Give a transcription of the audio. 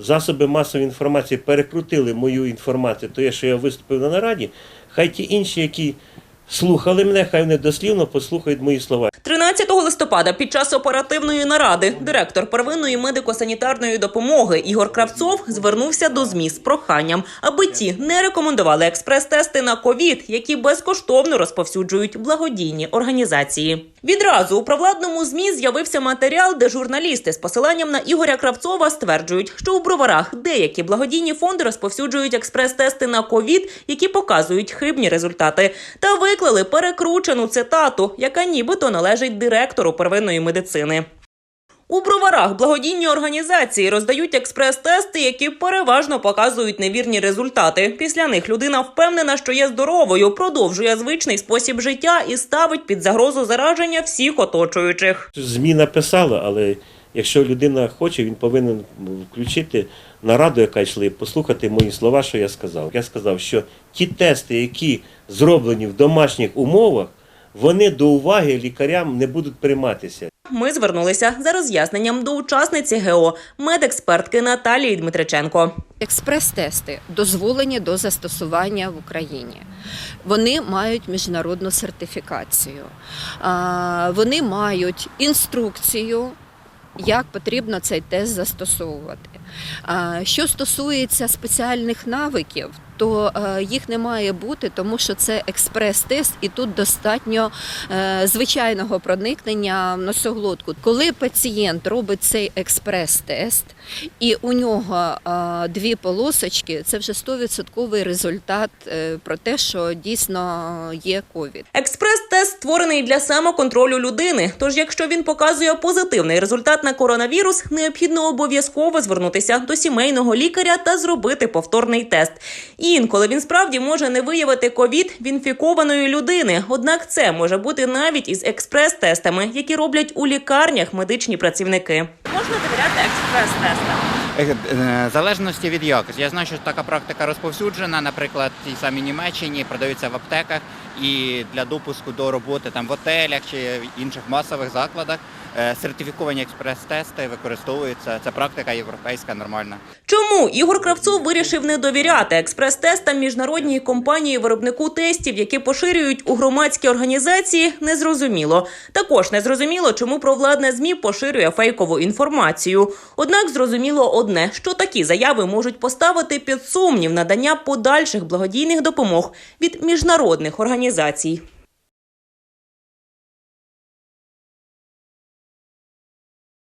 засоби масової інформації перекрутили мою інформацію, то є, що я виступив на нараді, хай ті інші, які слухали мене, хай вони дослівно послухають мої слова. 13 листопада під час оперативної наради директор первинної медико-санітарної допомоги Ігор Кравцов звернувся до ЗМІ з проханням, аби ті не рекомендували експрес-тести на ковід, які безкоштовно розповсюджують благодійні організації. Відразу у провладному ЗМІ з'явився матеріал, де журналісти з посиланням на Ігоря Кравцова стверджують, що у броварах деякі благодійні фонди розповсюджують експрес-тести на ковід, які показують хибні результати, та виклали перекручену цитату, яка нібито належить директору первинної медицини. У броварах благодійні організації роздають експрес-тести, які переважно показують невірні результати. Після них людина впевнена, що є здоровою, продовжує звичний спосіб життя і ставить під загрозу зараження всіх оточуючих. ЗМІ написали, але якщо людина хоче, він повинен включити нараду, яка йшла, і послухати мої слова, що я сказав. Я сказав, що ті тести, які зроблені в домашніх умовах, вони до уваги лікарям не будуть прийматися. Ми звернулися за роз'ясненням до учасниці ГЕО, медекспертки Наталії Дмитриченко. Експрес-тести дозволені до застосування в Україні. Вони мають міжнародну сертифікацію. Вони мають інструкцію, як потрібно цей тест застосовувати. Що стосується спеціальних навиків, то е, їх не має бути, тому що це експрес-тест, і тут достатньо е, звичайного проникнення носоглотку. Коли пацієнт робить цей експрес-тест, і у нього е, дві полосочки, це вже 100% результат про те, що дійсно є ковід. Експрес-тест створений для самоконтролю людини. Тож, якщо він показує позитивний результат на коронавірус, необхідно обов'язково звернутися до сімейного лікаря та зробити повторний тест. Інколи він справді може не виявити ковід в інфікованої людини. Однак це може бути навіть із експрес-тестами, які роблять у лікарнях медичні працівники. Можна довіряти експрес-тестам. Е, е, В залежності від якості. Я знаю, що така практика розповсюджена, наприклад, в тій самій Німеччині продаються в аптеках і для допуску до роботи там в отелях чи в інших масових закладах сертифіковані експрес-тести використовуються. Це практика європейська нормальна. Чому Ігор Кравцов вирішив не довіряти експрес-тестам міжнародній компанії виробнику тестів, які поширюють у громадські організації, незрозуміло. Також незрозуміло, чому провладне змі поширює фейкову інформацію. Однак зрозуміло одне, що такі заяви можуть поставити під сумнів надання подальших благодійних допомог від міжнародних організацій.